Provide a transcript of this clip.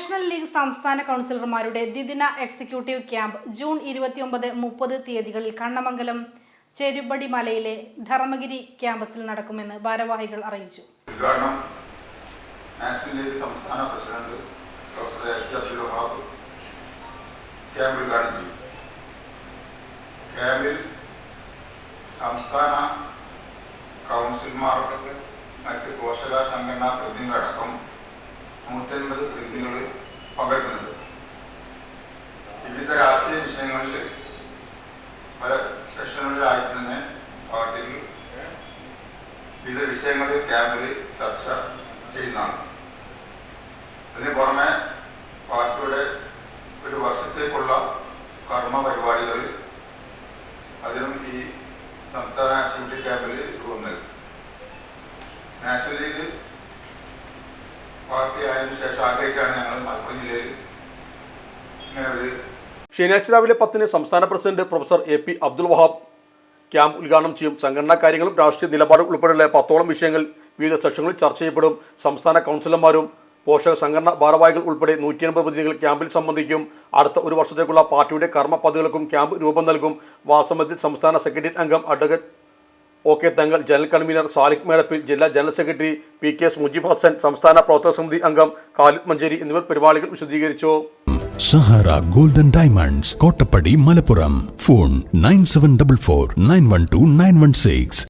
National league സംസ്ഥാന കൗൺസിലർമാരുടെ ദ്വിദിന executive camp June ഇരുപത്തിയൊമ്പത് മുപ്പത് തീയതികളിൽ കണ്ണമംഗലം ചെരുപടി മലയിലെ ധർമ്മഗിരി ക്യാമ്പസിൽ നടക്കുമെന്ന് ഭാരവാഹികൾ അറിയിച്ചു. നാഷണൽ ലീഗ് സംസ്ഥാന പ്രസിഡന്റ് പ്രൊഫസർ ക്യാമ്പിൽ സംസ്ഥാന മറ്റ് പോഷക സംഘടനാ പ്രതിനിധികളടക്കം നൂറ്റൻപത് പ്രതിനിധികൾ പങ്കെടുക്കുന്നുണ്ട്. വിവിധ രാഷ്ട്രീയ വിഷയങ്ങളിൽ പല സെഷനുകളിലായി തന്നെ പാർട്ടിയിൽ വിവിധ വിഷയങ്ങളിൽ ക്യാമ്പിൽ ചർച്ച ചെയ്യുന്നതാണ്. ഇതിന് പുറമെ പാർട്ടിയുടെ ഒരു വർഷത്തേക്കുള്ള കർമ്മ പരിപാടികൾ അതിനും ഈ സംസ്ഥാന അസംബ്ലി ക്യാമ്പിൽ രൂപം നൽകും. നാഷണൽ ലീഗ് പാർട്ടി ജില്ലയിൽ. ശനിയാഴ്ച രാവിലെ പത്തിന് സംസ്ഥാന president professor A P Abdul Wahab camp ഉദ്ഘാടനം ചെയ്യും. സംഘടനാ കാര്യങ്ങളും രാഷ്ട്രീയ നിലപാടും ഉൾപ്പെടെയുള്ള പത്തോളം വിഷയങ്ങൾ വിവിധ സെഷനുകളിൽ ചർച്ച ചെയ്യപ്പെടും. സംസ്ഥാന കൗൺസിലർമാരും പോഷക സംഘടനാ ഭാരവാഹികൾ ഉൾപ്പെടെ നൂറ്റി അൻപത് പ്രതിനിധികൾ ക്യാമ്പിൽ സംബന്ധിക്കും. അടുത്ത ഒരു വർഷത്തേക്കുള്ള പാർട്ടിയുടെ കർമ്മ പദ്ധതികൾക്കും ക്യാമ്പ് രൂപം നൽകും. വാസമത്തിൽ സംസ്ഥാന സെക്രട്ടേറിയറ്റ് അംഗം advocate O K Thangal general convener Saliq Medappil ജില്ലാ general secretary P K S Mujeeb Hassan സംസ്ഥാന പ്രവർത്തക സമിതി അംഗം ഖാലിദ് മഞ്ചേരി എന്നിവർ പരിപാടികൾ വിശദീകരിച്ചു. Sahara golden diamonds Kottappadi Malappuram. Phone nine seven double four nine one two nine one six.